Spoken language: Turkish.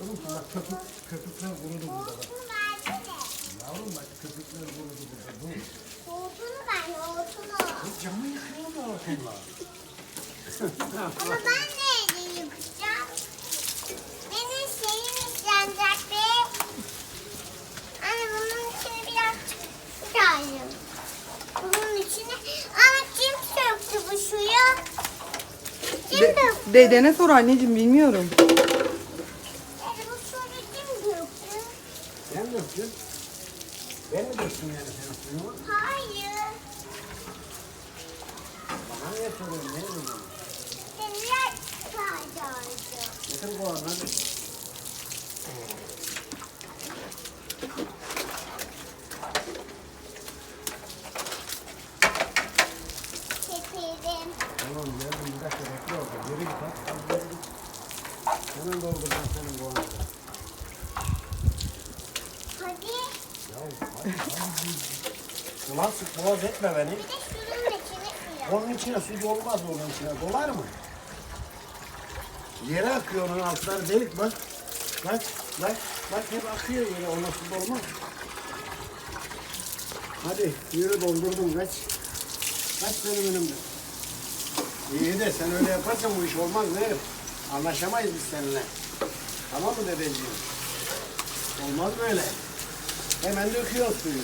Tamam mı? Bak köpük, köpükler kurudu burada bak. Yavrum bak köpükler kurudu burada. Bu. Oltunu ben, oltunu. Bu camı yıkıyorlar otunla. Ama ben neyle yıkacağım? Benim şeyim yıkanacak be. Anne bunun içine biraz lazım. Bunun içine. Ama kim söktü bu suyu? Kim De- söktü? dedene sor anneciğim bilmiyorum. Sen mi döktün? Ben mi döktüm yani senin suyunu? Hayır. Bana niye soruyorsun? Ne diyorsun? Seninle kaydardı. Getir bu hadi. Getirdim. Tamam geldim bir dakika bekle orada. Geri git. Hemen dolduracağım senin bu anı. Hadi. Ya hadi hadi. Ulan sık boğaz etme beni. Bir de şunun içine koyalım. Onun içine su dolmaz onun içine. Dolar mı? Yere akıyor onun altları delik bak. Bak bak bak hep akıyor yere ona su dolmaz. Hadi yürü doldurdum kaç. Kaç benim önümde. İyi de sen öyle yaparsan bu iş olmaz ne? Anlaşamayız biz seninle. Tamam mı dedeciğim? Olmaz böyle. Hemen döküyor suyu.